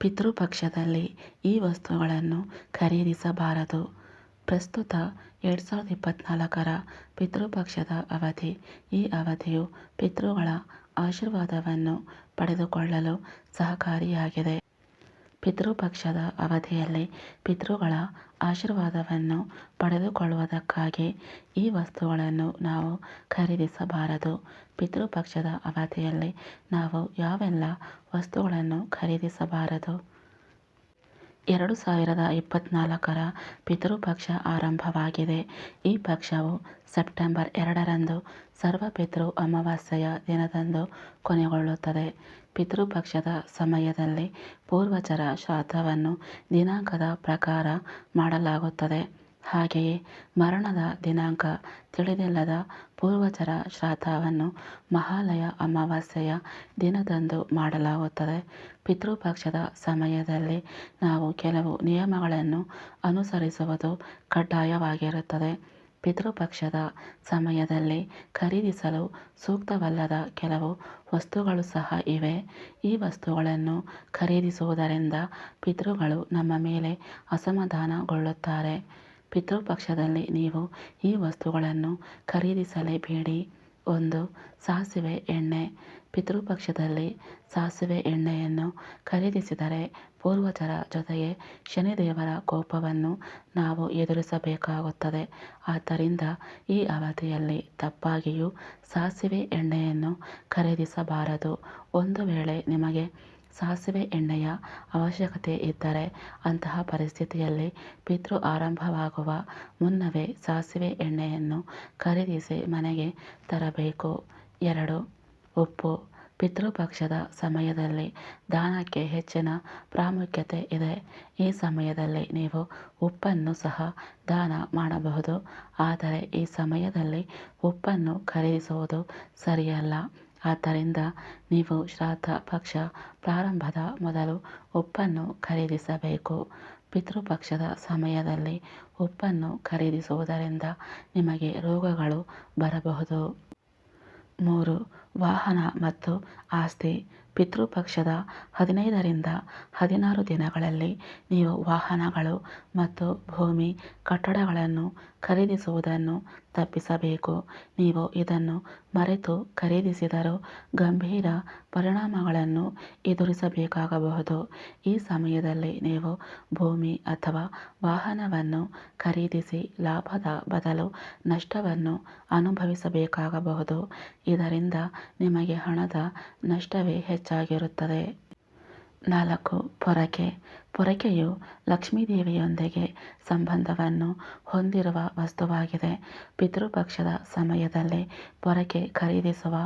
ಪಿತೃಪಕ್ಷದಲ್ಲಿ ಈ ವಸ್ತುಗಳನ್ನು ಖರೀದಿಸಬಾರದು. ಪ್ರಸ್ತುತ ಎರಡು ಸಾವಿರದ ಇಪ್ಪತ್ತ್ನಾಲ್ಕರ ಪಿತೃಪಕ್ಷದ ಅವಧಿ. ಈ ಅವಧಿಯು ಪಿತೃಗಳ ಆಶೀರ್ವಾದವನ್ನು ಪಡೆದುಕೊಳ್ಳಲು ಸಹಕಾರಿಯಾಗಿದೆ. ಪಿತೃಪಕ್ಷದ ಅವಧಿಯಲ್ಲಿ ಪಿತೃಗಳ ಆಶೀರ್ವಾದವನ್ನು ಪಡೆದುಕೊಳ್ಳುವುದಕ್ಕಾಗಿ ಈ ವಸ್ತುಗಳನ್ನು ನಾವು ಖರೀದಿಸಬಾರದು. ಪಿತೃಪಕ್ಷದ ಅವಧಿಯಲ್ಲಿ ನಾವು ಯಾವೆಲ್ಲ ವಸ್ತುಗಳನ್ನು ಖರೀದಿಸಬಾರದು? ಎರಡು ಸಾವಿರದ ಇಪ್ಪತ್ತ್ನಾಲ್ಕರ ಪಿತೃಪಕ್ಷ ಆರಂಭವಾಗಿದೆ. ಈ ಪಕ್ಷವು ಸೆಪ್ಟೆಂಬರ್ ಎರಡರಂದು ಸರ್ವಪಿತೃ ಅಮಾವಾಸ್ಯೆಯ ದಿನದಂದು ಕೊನೆಗೊಳ್ಳುತ್ತದೆ. ಪಿತೃಪಕ್ಷದ ಸಮಯದಲ್ಲಿ ಪೂರ್ವಜರ ಶ್ರಾದ್ದವನ್ನು ದಿನಾಂಕದ ಪ್ರಕಾರ ಮಾಡಲಾಗುತ್ತದೆ. ಹಾಗೆಯೇ ಮರಣದ ದಿನಾಂಕ ತಿಳಿದಿಲ್ಲದ ಪೂರ್ವಜರ ಶ್ರಾದ್ದವನ್ನು ಮಹಾಲಯ ಅಮಾವಾಸ್ಯೆಯ ದಿನದಂದು ಮಾಡಲಾಗುತ್ತದೆ. ಪಿತೃಪಕ್ಷದ ಸಮಯದಲ್ಲಿ ನಾವು ಕೆಲವು ನಿಯಮಗಳನ್ನು ಅನುಸರಿಸುವುದು ಕಡ್ಡಾಯವಾಗಿರುತ್ತದೆ. ಪಿತೃಪಕ್ಷದ ಸಮಯದಲ್ಲಿ ಖರೀದಿಸಲು ಸೂಕ್ತವಲ್ಲದ ಕೆಲವು ವಸ್ತುಗಳು ಸಹ ಇವೆ. ಈ ವಸ್ತುಗಳನ್ನು ಖರೀದಿಸುವುದರಿಂದ ಪಿತೃಗಳು ನಮ್ಮ ಮೇಲೆ ಅಸಮಾಧಾನಗೊಳ್ಳುತ್ತಾರೆ. ಪಿತೃಪಕ್ಷದಲ್ಲಿ ನೀವು ಈ ವಸ್ತುಗಳನ್ನು ಖರೀದಿಸಲೇಬೇಡಿ. ಒಂದು, ಸಾಸಿವೆ ಎಣ್ಣೆ. ಪಿತೃಪಕ್ಷದಲ್ಲಿ ಸಾಸಿವೆ ಎಣ್ಣೆಯನ್ನು ಖರೀದಿಸಿದರೆ ಪೂರ್ವಜರ ಜೊತೆಗೆ ಶನಿದೇವರ ಕೋಪವನ್ನು ನಾವು ಎದುರಿಸಬೇಕಾಗುತ್ತದೆ. ಆದ್ದರಿಂದ ಈ ಅವಧಿಯಲ್ಲಿ ತಪ್ಪಾಗಿಯೂ ಸಾಸಿವೆ ಎಣ್ಣೆಯನ್ನು ಖರೀದಿಸಬಾರದು. ಒಂದು ವೇಳೆ ನಿಮಗೆ ಸಾಸಿವೆ ಎಣ್ಣೆಯ ಅವಶ್ಯಕತೆ ಇದ್ದರೆ ಅಂತಹ ಪರಿಸ್ಥಿತಿಯಲ್ಲಿ ಪಿತೃ ಆರಂಭವಾಗುವ ಮುನ್ನವೇ ಸಾಸಿವೆ ಎಣ್ಣೆಯನ್ನು ಖರೀದಿಸಿ ಮನೆಗೆ ತರಬೇಕು. ಎರಡು, ಉಪ್ಪು. ಪಿತೃಪಕ್ಷದ ಸಮಯದಲ್ಲಿ ದಾನಕ್ಕೆ ಹೆಚ್ಚಿನ ಪ್ರಾಮುಖ್ಯತೆ ಇದೆ. ಈ ಸಮಯದಲ್ಲಿ ನೀವು ಉಪ್ಪನ್ನು ಸಹ ದಾನ ಮಾಡಬಹುದು. ಆದರೆ ಈ ಸಮಯದಲ್ಲಿ ಉಪ್ಪನ್ನು ಖರೀದಿಸುವುದು ಸರಿಯಲ್ಲ. ಆದ್ದರಿಂದ ನೀವು ಶ್ರಾದ್ಧ ಪಕ್ಷ ಪ್ರಾರಂಭದ ಮೊದಲು ಉಪ್ಪನ್ನು ಖರೀದಿಸಬೇಕು. ಪಿತೃಪಕ್ಷದ ಸಮಯದಲ್ಲಿ ಉಪ್ಪನ್ನು ಖರೀದಿಸುವುದರಿಂದ ನಿಮಗೆ ರೋಗಗಳು ಬರಬಹುದು. ಮೂರು ವಾಹನ ಮತ್ತು ಆಸ್ತಿ ಪಿತೃಪಕ್ಷದ ಹದಿನೈದರಿಂದ ಹದಿನಾರು ದಿನಗಳಲ್ಲಿ ನೀವು ವಾಹನಗಳು ಮತ್ತು ಭೂಮಿ ಕಟ್ಟಡಗಳನ್ನು ಖರೀದಿಸುವುದನ್ನು ತಪ್ಪಿಸಬೇಕು. ನೀವು ಇದನ್ನು ಮರೆತು ಖರೀದಿಸಿದರೂ ಗಂಭೀರ ಪರಿಣಾಮಗಳನ್ನು ಎದುರಿಸಬೇಕಾಗಬಹುದು. ಈ ಸಮಯದಲ್ಲಿ ನೀವು ಭೂಮಿ ಅಥವಾ ವಾಹನವನ್ನು ಖರೀದಿಸಿ ಲಾಭದ ಬದಲು ನಷ್ಟವನ್ನು ಅನುಭವಿಸಬೇಕಾಗಬಹುದು. ಇದರಿಂದ ನಿಮಗೆ ಹಣದ ನಷ್ಟವೇ ಹೆಚ್ಚಾಗಿರುತ್ತದೆ. ನಾಲ್ಕು, ಪೊರಕೆ. ಪೊರಕೆಯು ಲಕ್ಷ್ಮೀದೇವಿಯೊಂದಿಗೆ ಸಂಬಂಧವನ್ನು ಹೊಂದಿರುವ ವಸ್ತುವಾಗಿದೆ. ಪಿತೃಪಕ್ಷದ ಸಮಯದಲ್ಲಿ ಪೊರಕೆ ಖರೀದಿಸುವ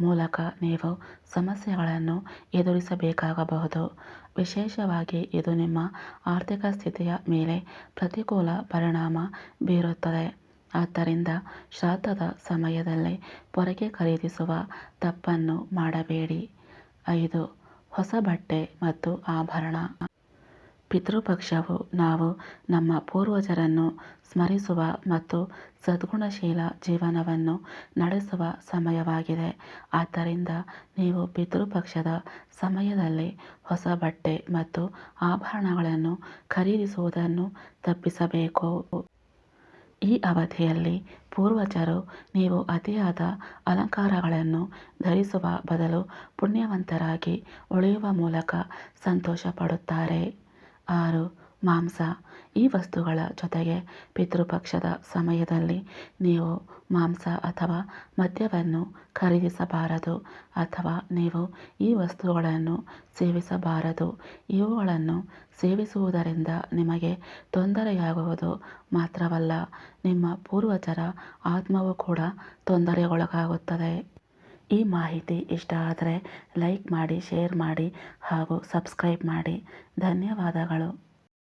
ಮೂಲಕ ನೀವು ಸಮಸ್ಯೆಗಳನ್ನು ಎದುರಿಸಬೇಕಾಗಬಹುದು. ವಿಶೇಷವಾಗಿ ಇದು ನಿಮ್ಮ ಆರ್ಥಿಕ ಸ್ಥಿತಿಯ ಮೇಲೆ ಪ್ರತಿಕೂಲ ಪರಿಣಾಮ ಬೀರುತ್ತದೆ. ಆದ್ದರಿಂದ ಶ್ರಾದ್ದದ ಸಮಯದಲ್ಲಿ ಪೊರಕೆ ಖರೀದಿಸುವ ತಪ್ಪನ್ನು ಮಾಡಬೇಡಿ. ಐದು, ಹೊಸ ಬಟ್ಟೆ ಮತ್ತು ಆಭರಣ. ಪಿತೃಪಕ್ಷವು ನಾವು ನಮ್ಮ ಪೂರ್ವಜರನ್ನು ಸ್ಮರಿಸುವ ಮತ್ತು ಸದ್ಗುಣಶೀಲ ಜೀವನವನ್ನು ನಡೆಸುವ ಸಮಯವಾಗಿದೆ. ಆದ್ದರಿಂದ ನೀವು ಪಿತೃಪಕ್ಷದ ಸಮಯದಲ್ಲಿ ಹೊಸ ಬಟ್ಟೆ ಮತ್ತು ಆಭರಣಗಳನ್ನು ಖರೀದಿಸುವುದನ್ನು ತಪ್ಪಿಸಬೇಕು. ಈ ಅವಧಿಯಲ್ಲಿ ಪೂರ್ವಜರು ನೀವು ಅತಿಯಾದ ಅಲಂಕಾರಗಳನ್ನು ಧರಿಸುವ ಬದಲು ಪುಣ್ಯವಂತರಾಗಿ ಉಳಿಯುವ ಮೂಲಕ ಸಂತೋಷಪಡುತ್ತಾರೆ. ಆರು ಮಾಂಸ ಈ ವಸ್ತುಗಳ ಜೊತೆಗೆ ಪಿತೃಪಕ್ಷದ ಸಮಯದಲ್ಲಿ ನೀವು ಮಾಂಸ ಅಥವಾ ಮದ್ಯವನ್ನು ಖರೀದಿಸಬಾರದು ಅಥವಾ ನೀವು ಈ ವಸ್ತುಗಳನ್ನು ಸೇವಿಸಬಾರದು. ಇವುಗಳನ್ನು ಸೇವಿಸುವುದರಿಂದ ನಿಮಗೆ ತೊಂದರೆಯಾಗುವುದು ಮಾತ್ರವಲ್ಲ, ನಿಮ್ಮ ಪೂರ್ವಜರ ಆತ್ಮವು ಕೂಡ ತೊಂದರೆಗೊಳಗಾಗುತ್ತದೆ. ಈ ಮಾಹಿತಿ ಇಷ್ಟ ಆದರೆ ಲೈಕ್ ಮಾಡಿ, ಶೇರ್ ಮಾಡಿ ಹಾಗೂ ಸಬ್ಸ್ಕ್ರೈಬ್ ಮಾಡಿ. ಧನ್ಯವಾದಗಳು.